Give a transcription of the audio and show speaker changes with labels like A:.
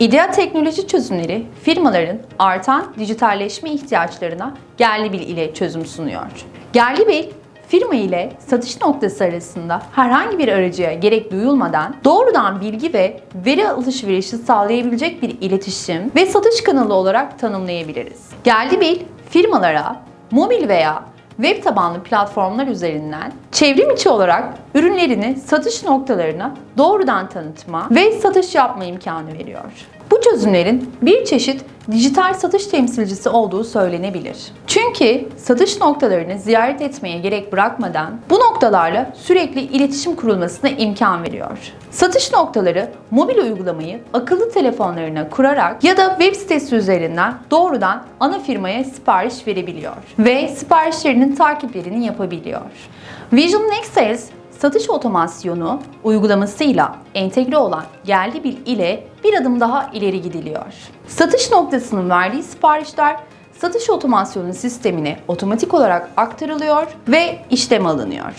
A: İdea teknoloji çözümleri firmaların artan dijitalleşme ihtiyaçlarına Gerlibil ile çözüm sunuyor. Gerlibil firma ile satış noktası arasında herhangi bir aracıya gerek duyulmadan doğrudan bilgi ve veri alışverişi sağlayabilecek bir iletişim ve satış kanalı olarak tanımlayabiliriz. Gerlibil firmalara mobil veya web tabanlı platformlar üzerinden çevrim içi olarak ürünlerini satış noktalarına doğrudan tanıtma ve satış yapma imkanı veriyor. Bu çözümlerin bir çeşit dijital satış temsilcisi olduğu söylenebilir. Çünkü satış noktalarını ziyaret etmeye gerek bırakmadan bu noktalarla sürekli iletişim kurulmasına imkan veriyor. Satış noktaları mobil uygulamayı akıllı telefonlarına kurarak ya da web sitesi üzerinden doğrudan ana firmaya sipariş verebiliyor ve siparişlerinin takiplerini yapabiliyor. Vision Next Sales satış otomasyonu uygulamasıyla entegre olan Geldibil ile bir adım daha ileri gidiliyor. Satış noktasının verdiği siparişler satış otomasyonu sistemine otomatik olarak aktarılıyor ve işlem alınıyor.